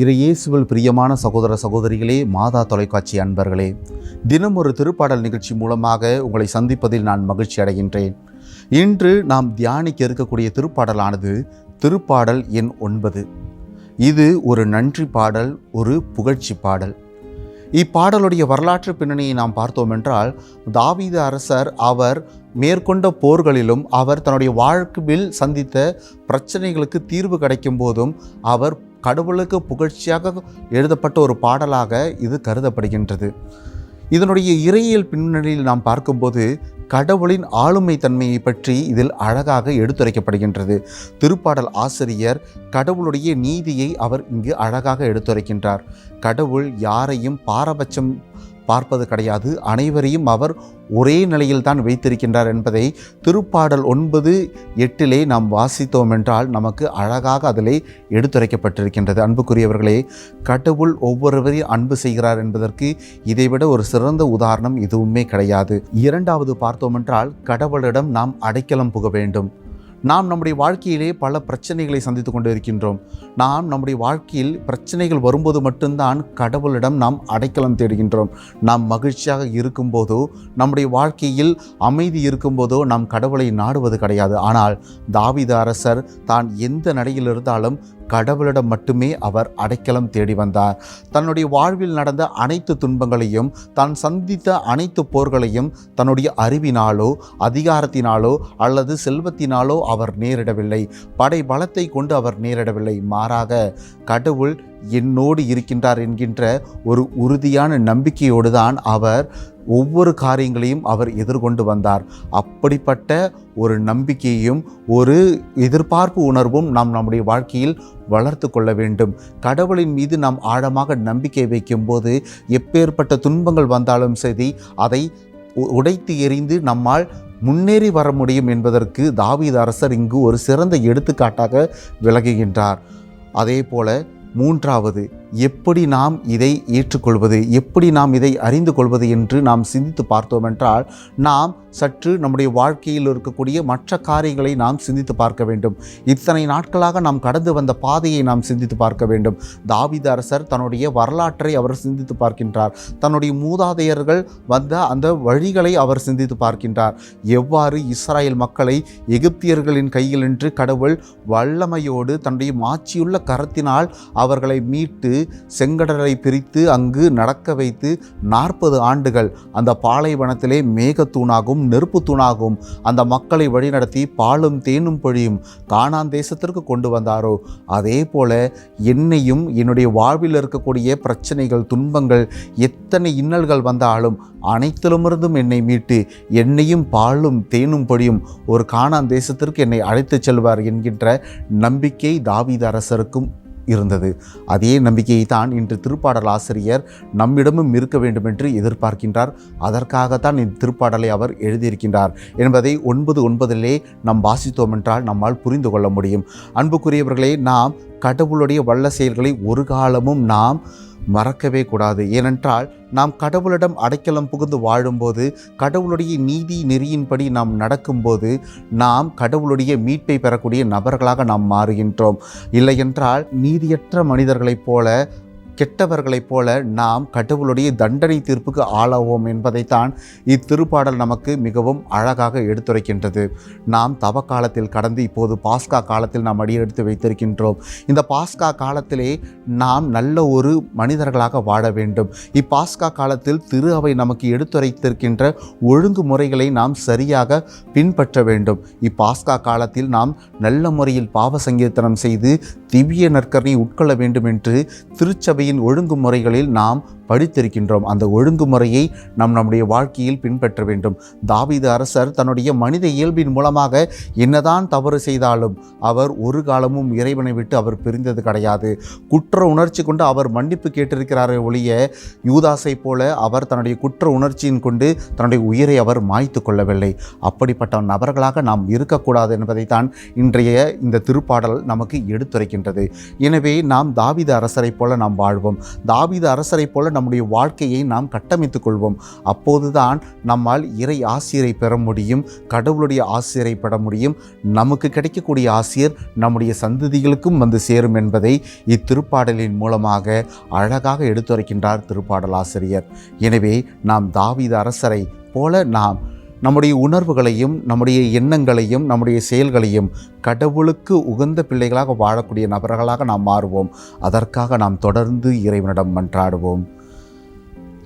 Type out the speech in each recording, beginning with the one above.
இரு இயேசுவில் பிரியமான சகோதர சகோதரிகளே மாதா தொலைக்காட்சி அன்பர்களே தினம் ஒரு திருப்பாடல் நிகழ்ச்சி மூலமாக உங்களை சந்திப்பதில் நான் மகிழ்ச்சி அடைகின்றேன். இன்று நாம் தியானிக்க இருக்கக்கூடிய திருப்பாடலானது திருப்பாடல் எண் ஒன்பது. இது ஒரு நன்றி பாடல் ஒரு புகழ்ச்சி பாடல். இப்பாடலுடைய வரலாற்று பின்னணியை நாம் பார்த்தோம் என்றால் தாவீது அரசர் அவர் மேற்கொண்ட போர்களிலும் அவர் தன்னுடைய வாழ்க்கையில் சந்தித்த பிரச்சனைகளுக்கு தீர்வு கிடைக்கும் போதும் அவர் கடவுளுக்கு புகழ்ச்சியாக எழுதப்பட்ட ஒரு பாடலாக இது கருதப்படுகின்றது. இதனுடைய இறையியல் பின்னணியில் நாம் பார்க்கும்போது கடவுளின் ஆளுமை தன்மையை பற்றி இதில் அழகாக எடுத்துரைக்கப்படுகின்றது. திருப்பாடல் ஆசிரியர் கடவுளுடைய நீதியை அவர் இங்கு அழகாக எடுத்துரைக்கின்றார். கடவுள் யாரையும் பாரபட்சம் பார்ப்பது கிடையாது. அனைவரையும் அவர் ஒரே நிலையில்தான் வைத்திருக்கின்றார் என்பதை திருப்பாடல் ஒன்பது எட்டிலே நாம் வாசித்தோம் என்றால் நமக்கு அழகாக அதிலே எடுத்துரைக்கப்பட்டிருக்கின்றது. அன்புக்குரியவர்களே கடவுள் ஒவ்வொருவரையும் அன்பு செய்கிறார் என்பதற்கு இதைவிட ஒரு சிறந்த உதாரணம் எதுவுமே கிடையாது. இரண்டாவது பார்த்தோம் என்றால் கடவுளிடம் நாம் அடைக்கலம் புக வேண்டும். நாம் நம்முடைய வாழ்க்கையிலே பல பிரச்சனைகளை சந்தித்து கொண்டு இருக்கின்றோம் நாம் நம்முடைய வாழ்க்கையில் பிரச்சனைகள் வரும்போது மட்டும்தான் கடவுளிடம் நாம் அடைக்கலம் தேடுகின்றோம். நாம் மகிழ்ச்சியாக இருக்கும்போதோ நம்முடைய வாழ்க்கையில் அமைதி இருக்கும்போதோ நாம் கடவுளை நாடுவது கிடையாது. ஆனால் தாவித அரசர் தான் எந்த நடையில் இருந்தாலும் கடவுளிடம் மட்டுமே அவர் அடைக்கலம் தேடி வந்தார். தன்னுடைய வாழ்வில் நடந்த அனைத்து துன்பங்களையும் தான் சந்தித்த அனைத்து போர்களையும் தன்னுடைய அறிவினாலோ அதிகாரத்தினாலோ அல்லது செல்வத்தினாலோ அவர் நேரிடவில்லை. படை பலத்தை கொண்டு அவர் நேரிடவில்லை. மாறாக கடவுள் என்னோடு இருக்கின்றார் என்கின்ற ஒரு உறுதியான நம்பிக்கையோடு தான் அவர் ஒவ்வொரு காரியங்களையும் அவர் எதிர்கொண்டு வந்தார். அப்படிப்பட்ட ஒரு நம்பிக்கையும் ஒரு எதிர்பார்ப்பு உணர்வும் நாம் நம்முடைய வாழ்க்கையில் வளர்த்து கொள்ள வேண்டும். கடவுளின் மீது நாம் ஆழமாக நம்பிக்கை வைக்கும்போது எப்பேற்பட்ட துன்பங்கள் வந்தாலும் சரி அதை உடைத்து எறிந்து நம்மால் முன்னேறி வர முடியும் என்பதற்கு தாவீது அரசர் இங்கு ஒரு சிறந்த எடுத்துக்காட்டாக விளங்குகின்றார். அதே போல மூன்றாவது எப்படி நாம் இதை ஏற்றுக்கொள்வது எப்படி நாம் இதை அறிந்து கொள்வது என்று நாம் சிந்தித்து பார்த்தோம் என்றால் நாம் சற்று நம்முடைய வாழ்க்கையில் இருக்கக்கூடிய மற்ற காரியங்களை நாம் சிந்தித்து பார்க்க வேண்டும். இத்தனை நாட்களாக நாம் கடந்து வந்த பாதையை நாம் சிந்தித்து பார்க்க வேண்டும். தாவித அரசர் தன்னுடைய வரலாற்றை அவர் சிந்தித்து பார்க்கின்றார். தன்னுடைய மூதாதையர்கள் வந்த அந்த வழிகளை அவர் சிந்தித்து பார்க்கின்றார். எவ்வாறு இஸ்ராயேல் மக்களை எகிப்தியர்களின் கையில் நின்று கடவுள் வல்லமையோடு தன்னுடைய மாட்சியுள்ள கரத்தினால் அவர்களை மீட்டு செங்கடலை பிரித்து அங்கு நடக்க வைத்து நாற்பது ஆண்டுகள் அந்த பாலைவனத்திலே மேகத்தூணாகும் நெருப்பு தூணாகும் அந்த மக்களை வழிநடத்தி பாலும் தேனும் பொழியும் கானான் தேசத்திற்கு கொண்டு வந்தாரோ? அதே போல என்னையும் என்னுடைய வாழ்வில் இருக்கக்கூடிய பிரச்சனைகள் துன்பங்கள் எத்தனை இன்னல்கள் வந்தாலும் அனைத்திலுமிருந்தும் என்னை மீட்டு என்னையும் பாலும் தேனும் பொழியும் ஒரு கானான் தேசத்திற்கு என்னை அழைத்துச் செல்வார் என்கின்ற நம்பிக்கை தாவீத அரசருக்கும் இருந்தது. அதே நம்பிக்கையை தான் இன்று திருப்பாடல் ஆசிரியர் நம்மிடமும் இருக்க வேண்டுமென்று எதிர்பார்க்கின்றார். அதற்காகத்தான் இந்த திருப்பாடலை அவர் எழுதியிருக்கின்றார் என்பதை ஒன்பது ஒன்பதிலே நாம் வாசித்தோம் என்றால் நம்மால் புரிந்து கொள்ள முடியும். அன்புக்குரியவர்களே நாம் கடவுளுடைய வல்ல செயல்களை ஒரு காலமும் நாம் மறக்கவே கூடாது. ஏனென்றால் நாம் கடவுளிடம் அடைக்கலம் புகுந்து வாழும்போது கடவுளுடைய நீதி நெறியின்படி நாம் நடக்கும்போது நாம் கடவுளுடைய மீட்பை பெறக்கூடிய நபர்களாக நாம் மாறுகின்றோம். இல்லையென்றால் நீதியற்ற மனிதர்களைப் போல கெட்டவர்களைப் போல நாம் கடவுளுடைய தண்டனை தீர்ப்புக்கு ஆளாவோம் என்பதைத்தான் இத்திருப்பாடல் நமக்கு மிகவும் அழகாக எடுத்துரைக்கின்றது. நாம் தவ காலத்தில் கடந்து இப்போது பாஸ்கா காலத்தில் நாம் அடியெடுத்து வைத்திருக்கின்றோம். இந்த பாஸ்கா காலத்திலே நாம் நல்ல ஒரு மனிதர்களாக வாழ வேண்டும். இப்பாஸ்கா காலத்தில் திரு அவை நமக்கு எடுத்துரைத்திருக்கின்ற ஒழுங்குமுறைகளை நாம் சரியாக பின்பற்ற வேண்டும். இப்பாஸ்கா காலத்தில் நாம் நல்ல முறையில் பாவ சங்கீர்த்தனம் செய்து திவ்ய நற்கரணை உட்கொள்ள வேண்டும் என்று திருச்சபையின் ஒழுங்குமுறைகளில் நாம் படித்திருக்கின்றோம். அந்த ஒழுங்குமுறையை நாம் நம்முடைய வாழ்க்கையில் பின்பற்ற வேண்டும். தாவீது அரசர் தன்னுடைய மனித இயல்பின் மூலமாக என்னதான் தவறு செய்தாலும் அவர் ஒரு காலமும் இறைவனை விட்டு அவர் பிரிந்தது கிடையாது. குற்ற உணர்ச்சி கொண்டு அவர் மன்னிப்பு கேட்டிருக்கிறாரே ஒழிய யூதாசை போல அவர் தன்னுடைய குற்ற உணர்ச்சியின் கொண்டு தன்னுடைய உயிரை அவர் மாய்த்து கொள்ளவில்லை. அப்படிப்பட்ட நபர்களாக நாம் இருக்கக்கூடாது என்பதைத்தான் இன்றைய இந்த திருப்பாடல் நமக்கு எடுத்துரைக்கின்றது. எனவே நாம் தாவித அரசரைப் போல நாம் வாழ்வோம். தாவித அரசரைப் போல நம்முடைய வாழ்க்கையை நாம் கட்டமைத்துக் கொள்வோம். அப்போதுதான் நம்மால் இறை ஆசிரியரை பெற முடியும் கடவுளுடைய ஆசிரியரை பெற முடியும். நமக்கு கிடைக்கக்கூடிய ஆசிரியர் நம்முடைய சந்ததிகளுக்கும் வந்து சேரும் என்பதை இத்திருப்பாடலின் மூலமாக அழகாக எடுத்துரைக்கின்றார் திருப்பாடல் ஆசிரியர் எனவே நாம் தாவித அரசரை போல நாம் நம்முடைய உணர்வுகளையும் நம்முடைய எண்ணங்களையும் நம்முடைய செயல்களையும் கடவுளுக்கு உகந்த பிள்ளைகளாக வாழக்கூடிய நபர்களாக நாம் மாறுவோம். அதற்காக நாம் தொடர்ந்து இறைவனிடம் மன்றாடுவோம்.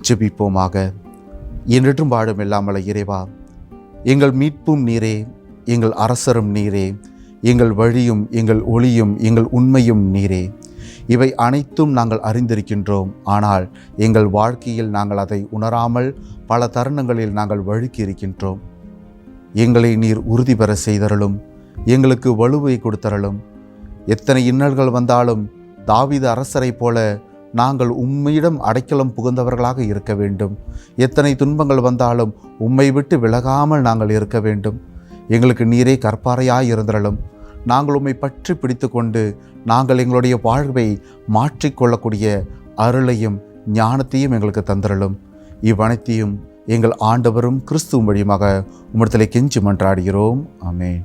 ஜெபிப்போமாக. என்றும் வாழும் இல்லாமல் இறைவா. எங்கள் மீட்பும் நீரே எங்கள் அரசரும் நீரே எங்கள் வழியும் எங்கள் ஒளியும் எங்கள் உண்மையும் நீரே. இவை அனைத்தும் நாங்கள் அறிந்திருக்கின்றோம். ஆனால் எங்கள் வாழ்க்கையில் நாங்கள் அதை உணராமல் பல தருணங்களில் நாங்கள் வழுக்கி இருக்கின்றோம். எங்களை நீர் உறுதி பெற செய்தரலும் எங்களுக்கு வலுவை கொடுத்தரலும் எத்தனை இன்னல்கள் வந்தாலும் தாவித அரசரைப் போல நாங்கள் உம்மிடம் அடைக்கலம் புகுந்தவர்களாக இருக்க வேண்டும். எத்தனை துன்பங்கள் வந்தாலும் உம்மை விட்டு விலகாமல் நாங்கள் இருக்க வேண்டும். எங்களுக்கு நீரே கற்பாறையாய் இருந்தரலும் நாங்கள் உம்மை பற்றி பிடித்து கொண்டு நாங்கள் எங்களுடைய வாழ்வை மாற்றிக்கொள்ளக்கூடிய அருளையும் ஞானத்தையும் எங்களுக்கு தந்திரலும் இவ்வனைத்தையும் எங்கள் ஆண்டவரும் கிறிஸ்துவும் வழியுமாக உம்மிடத்தில் கெஞ்சி மன்றாடுகிறோம். ஆமென்.